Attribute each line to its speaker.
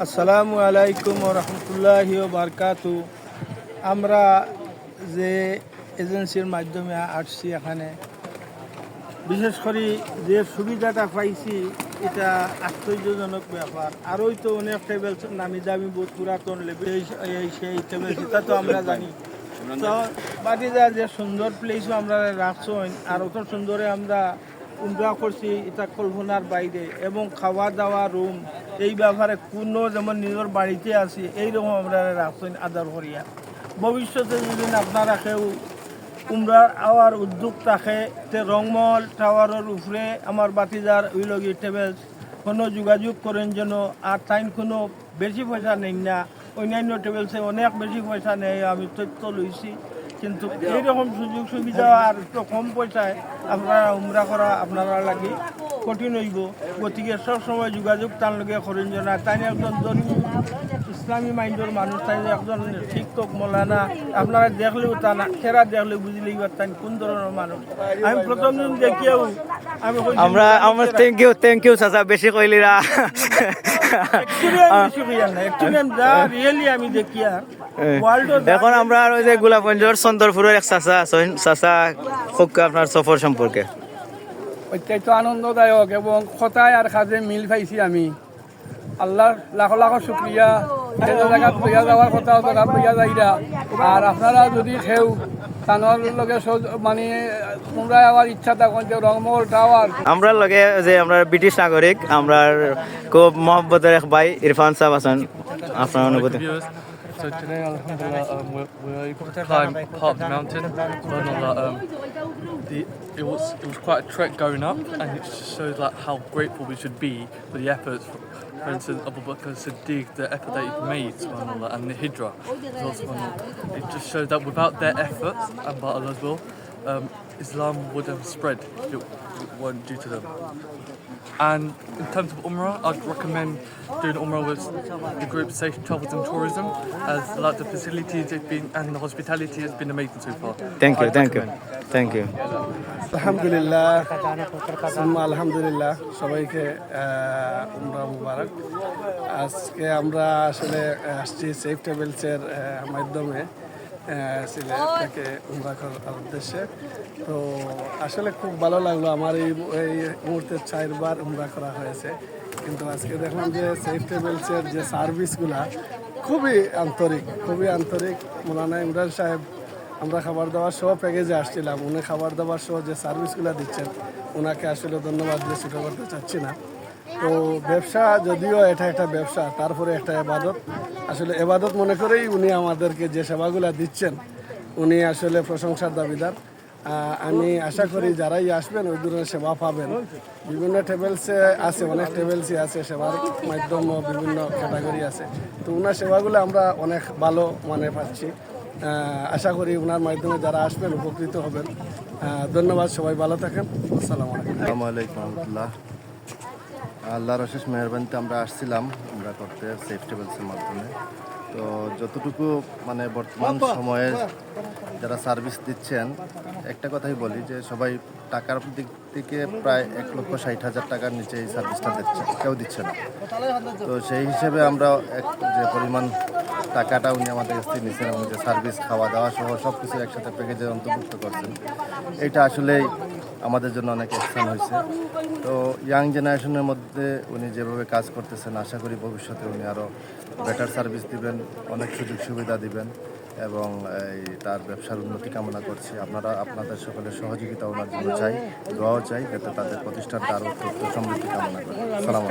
Speaker 1: আসসালামু আলাইকুম রহমতুল্লাহ বারকাতু আমরা যে এজেন্সির মাধ্যমে আসছি এখানে, বিশেষ করে যে সুবিধাটা পাইছি, এটা আশ্চর্যজনক ব্যাপার। আরোই তো অনেক টেবিল নামি দামি বহুত পুরাতন সেই সেটা তো আমরা জানি। তো বাড়িটা যে সুন্দর প্লেসও আমরা রাখছেন আর অত সুন্দরে আমরা উমরা করছি, এটা কল্পনার বাইরে। এবং খাওয়া দাওয়া রুম এই ব্যাপারে কোনো যেমন নিজের বাড়িতে আছি, এইরকম আমরা রাখছেন আদর করিয়া। ভবিষ্যতে যদি আপনারা কেউ উমরার আওয়ার উদ্যোগ থাকে, তে রংমহল টাওয়ারের উপরে আমার বাতিদার উইলগি টেবেলস কোনো যোগাযোগ করেন যেন আর টাইম কোনো বেশি পয়সা নেই না। অন্যান্য টেবেলসে অনেক বেশি পয়সা নেই, আমি তথ্য লইছি। কিন্তু এইরকম সুযোগ সুবিধা আর একটু কম পয়সায় আপনারা উমরা করা আপনারা লাগে কঠিন হইব। গতিকে সবসময় যোগাযোগ তার লগে করেন আর তাই একজন দরিদ্র ইসলামী মাইন্ডের মানুষ তাই একজন শিক্ষক মৌলানা আপনারা দেখলেও তা না সেরা দেখলে বুঝলেই তাই কোন ধরনের মানুষ। আমি প্রথম দিন দেখিয়াও আমি
Speaker 2: আমরা আমরা থ্যাংক ইউ থ্যাংক ইউ চাচা বেশি কইলিরা।
Speaker 1: না, আমি দেখি আর,
Speaker 2: এখন আমরা আর ওই যে গোলাপগঞ্জের চন্দরপুরের এক চাচা আছেন চাচা হোক আপনার সফর সম্পর্কে।
Speaker 3: অত্যন্ত আনন্দদায়ক এবং কথায় আর কাজে মিল পাইছি আমি। আল্লাহর লাখ লাখ শুক্রিয়া। যে জায়গাত লইয়া যাওয়ার কথা জায়গাত লইয়া যাইরা। আর আপনারা যদি খেউ তানোর লগে মানে তোমরা আমার ইচ্ছা থাকুন যে রংমহল টাওয়ার
Speaker 2: আমরা লগে যে আমরা ব্রিটিশ নাগরিক আমরা খুব মহব্বতের এক ভাই ইরফান সাহেব আছেন। আপনার অনুভূতি.
Speaker 4: So today, Alhamdulillah, um, we're, we're able to climb part of the mountain. Um, the, it was it was quite a trek going up, and it just shows like how grateful we should be for the efforts. For instance, Abu Bakr Siddiq, the effort that he made, and the Hijra. as well, subhanallah. It just shows that without their efforts and by Allah's will, um, Islam would have spread if it weren't due to them. And in terms of Umrah, I'd recommend doing Umrah with the group Safe Travels and Tourism, as like the facilities have been and the hospitality has been amazing so far.
Speaker 2: Thank you
Speaker 4: I'd
Speaker 2: thank you
Speaker 4: recommend.
Speaker 2: Thank you
Speaker 5: আলহামদুলিল্লাহ সুম্মা আলহামদুলিল্লাহ সবাইকে আহ, উমরা মুবারক আজকে আমরা আসলে আসছি safe ট্রাভেলসের আহ, মাধ্যমে আহ, সিলেট থেকে উমরা করার উদ্দেশ্যে। তো আসলে খুব ভালো লাগল আমার এই এই মুহূর্তে চারবার উমরা করা হয়েছে। কিন্তু আজকে দেখলাম যে সেফ ট্রাভেলসের যে সার্ভিসগুলা খুবই আন্তরিক খুবই আন্তরিক। মৌলানা ইমরান সাহেব আমরা খাবার দাবার সহ প্যাকেজে আসছিলাম। উনি খাবার দাবার সহ যে সার্ভিসগুলো দিচ্ছেন ওনাকে আসলে ধন্যবাদ দিয়ে ছোটো করতে চাচ্ছি না। তো ব্যবসা যদিও এটা একটা ব্যবসা তারপরে একটা এবাদত আসলে এবাদত মনে করেই উনি আমাদেরকে যে সেবাগুলো দিচ্ছেন, উনি আসলে প্রশংসার দাবিদার। আমি আশা করি যারাই আসবেন ওই ধরনের সেবা পাবেন। বিভিন্ন টেবিলসে আছে, অনেক টেবিলসই আছে সেবার মাধ্যম বিভিন্ন ক্যাটাগরি আছে। তো ওনার সেবাগুলো আমরা অনেক ভালো মানে পাচ্ছি। আশা করি ওনার মাধ্যমে যারা আসবেন, উপকৃত হবেন। ধন্যবাদ, সবাই ভালো থাকেন। আসসালামু আলাইকুম।
Speaker 6: আলাইকুম রহমতুল্লাহ। আল্লাহর অশেষ মেহরবানিতে আমরা আসছিলাম আমরা করতে সেফ টেবলসের মাধ্যমে। তো যতটুকু মানে বর্তমান সময়ে যারা সার্ভিস দিচ্ছেন একটা কথাই বলি যে সবাই টাকার দিক থেকে প্রায় এক লক্ষ ষাট হাজার টাকার নিচে এই সার্ভিসটা দিচ্ছে কেউ দিচ্ছে না। তো সেই হিসেবে আমরা এক যে পরিমাণ টাকাটা উনি আমাদের কাছ থেকে নিচ্ছেন এবং যে সার্ভিস খাওয়া দাওয়া সহ সব কিছু একসাথে প্যাকেজে অন্তর্ভুক্ত করছেন। এটা আসলেই আমাদের জন্য অনেক এক্সান হয়েছে। তো ইয়াং জেনারেশনের মধ্যে উনি যেভাবে কাজ করতেছেন, আশা করি ভবিষ্যতে উনি আরও বেটার সার্ভিস দিবেন, অনেক সুযোগ সুবিধা দিবেন এবং এই তার ব্যবসার উন্নতি কামনা করছি। আপনারা, আপনাদের সকলের সহযোগিতা ওনার জন্য চাই, দোয়াও চাই, যাতে তাদের প্রতিষ্ঠানটা আরও সমৃদ্ধি কামনা করি। সালাম